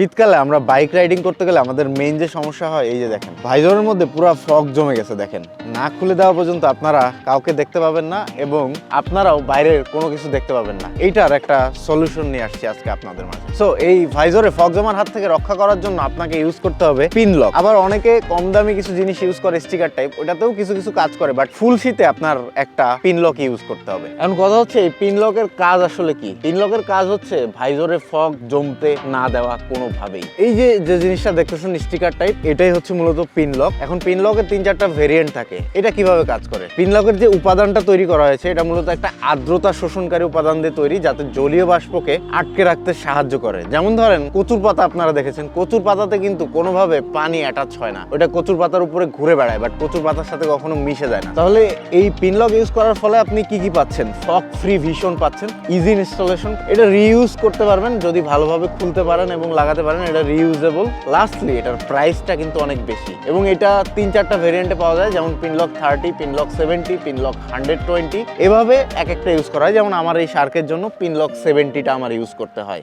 শীতকালে আমরা bike riding করতে গেলে আমাদের মেইন যে সমস্যা হয়, এই যে দেখেন ভাইজরের মধ্যে পুরো ফগ জমে গেছে, দেখেন। না খুলে দেওয়া পর্যন্ত আপনারা কাউকে দেখতে পাবেন না এবং আপনারাও বাইরের কোনো কিছু দেখতে পাবেন না। এইটার একটা সলিউশন নিয়ে আসছি আজকে আপনাদের মাঝে। সো এই ভাইজরে ফগ জমার হাত থেকে রক্ষা করার জন্য আপনাকে ইউজ করতে হবে পিন লক আবার অনেকে কম দামি কিছু জিনিস ইউজ করে স্টিকার টাইপ ওটাতেও কিছু কিছু কাজ করে বাট ফুল শীতে আপনার একটা পিন লক ইউজ করতে হবে। এখন কথা হচ্ছে, এই পিন লকের কাজ আসলে কি? পিন লকের কাজ হচ্ছে ভাইজরে ফগ জমতে না দেওয়া কোনোভাবেই এই যে যে জিনিসটা দেখতেছেন স্টিকার টাইপ এটাই হচ্ছে মূলত পিন লক এখন পিন লকের তিন চারটা ভেরিয়েন্ট থাকে। এটা কীভাবে কাজ করে? পিন লকের যে উপাদানটা তৈরি করা হয়েছে, এটা মূলত একটা আর্দ্রতা শোষণকারী উপাদান দিয়ে তৈরি, যাতে জলীয় বাষ্পকে আটকে রাখতে সাহায্য করে। যেমন ধরেন, কচুর পাতা আপনারা দেখেছেন। কচুর পাতাতে কিন্তু কোনোভাবে পানি অ্যাটাচ হয় না। ওটা কচুর পাতার উপরে ঘুরে বেড়ায় বাট কচুর পাতার সাথে কখনো মিশে যায় না। তাহলে এই পিনলক ইউজ করার ফলে আপনি কি কি পাচ্ছেন? ফক ফ্রি ভীষণ পাচ্ছেন ইজি ইনস্টলেশন এটা রিইউজ করতে পারবেন, যদি ভালোভাবে খুলতে পারেন এবং লাগাতে পারেন, এটা রিউজেবল লাস্টলি এটার প্রাইসটা কিন্তু অনেক বেশি। এবং এটা তিন চারটা ভেরিয়েন্টে পাওয়া যায়, যেমন Pinlock thirty Pinlock seventy Pinlock hundred twenty এভাবে এক একটা ইউজ করা হয়। যেমন আমার এই শার্কের জন্য পিনলক সেভেন্টিটা আমার ইউজ করতে হয়।